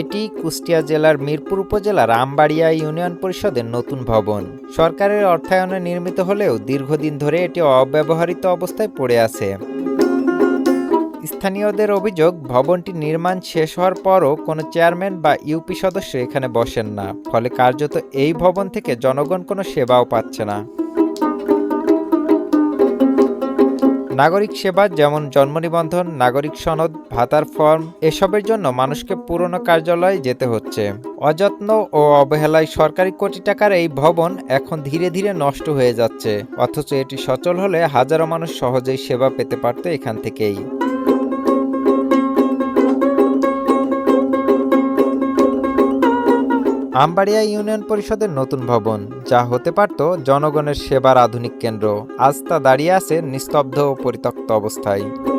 এটি কুষ্টিয়া জেলার মিরপুর উপজেলার আমবাড়িয়া ইউনিয়ন পরিষদের নতুন ভবন। সরকারের অর্থায়নে নির্মিত হলেও দীর্ঘদিন ধরে এটি অব্যবহৃত অবস্থায় পড়ে আছে। স্থানীয়দের অভিযোগ ভবনটি নির্মাণ শেষ হওয়ার পরও কোনো চেয়ারম্যান বা ইউপি সদস্য এখানে বসেন না। ফলে কার্যত এই ভবন থেকে জনগণ কোনো সেবাও পাচ্ছে না। নাগরিক সেবা যেমন জন্ম নিবন্ধন, নাগরিক সনদ, ভাতার ফর্ম, এসবের জন্য মানুষকে পুরনো কার্যালয়ে যেতে হচ্ছে। অযত্ন ও অবহেলায় সরকারি কোটি টাকার এই ভবন এখন ধীরে ধীরে নষ্ট হয়ে যাচ্ছে। অথচ এটি সচল হলে হাজারো মানুষ সহজেই সেবা পেতে পারত এখান থেকেই। আমবাড়িয়া ইউনিয়ন পরিষদের নতুন ভবন, যা হতে পারত জনগণের সেবার আধুনিক কেন্দ্র। আজ তা দাঁড়িয়ে আছে নিস্তব্ধ ও পরিত্যক্ত অবস্থায়।